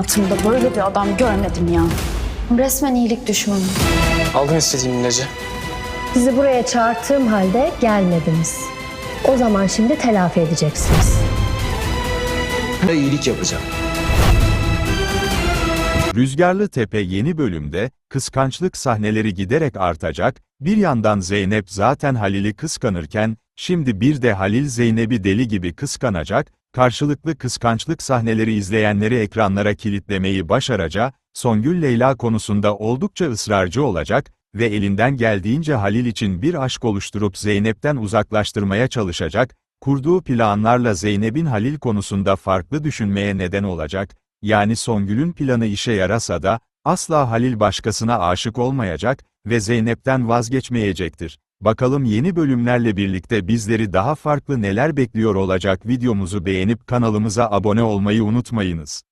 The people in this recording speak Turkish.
Hayatımda böyle bir adam görmedim ya. Resmen iyilik düşmanı. Aldın istediğin ilacı. Sizi buraya çağırttığım halde gelmediniz. O zaman şimdi telafi edeceksiniz. Ve iyilik yapacağım. Rüzgarlı Tepe yeni bölümde, kıskançlık sahneleri giderek artacak, bir yandan Zeynep zaten Halil'i kıskanırken, şimdi bir de Halil Zeynep'i deli gibi kıskanacak, karşılıklı kıskançlık sahneleri izleyenleri ekranlara kilitlemeyi başaracak, Songül Leyla konusunda oldukça ısrarcı olacak ve elinden geldiğince Halil için bir aşk oluşturup Zeynep'ten uzaklaştırmaya çalışacak, kurduğu planlarla Zeynep'in Halil konusunda farklı düşünmeye neden olacak, yani Songül'ün planı işe yarasa da, asla Halil başkasına aşık olmayacak ve Zeynep'ten vazgeçmeyecektir. Bakalım yeni bölümlerle birlikte bizleri daha farklı neler bekliyor olacak videomuzu beğenip kanalımıza abone olmayı unutmayınız.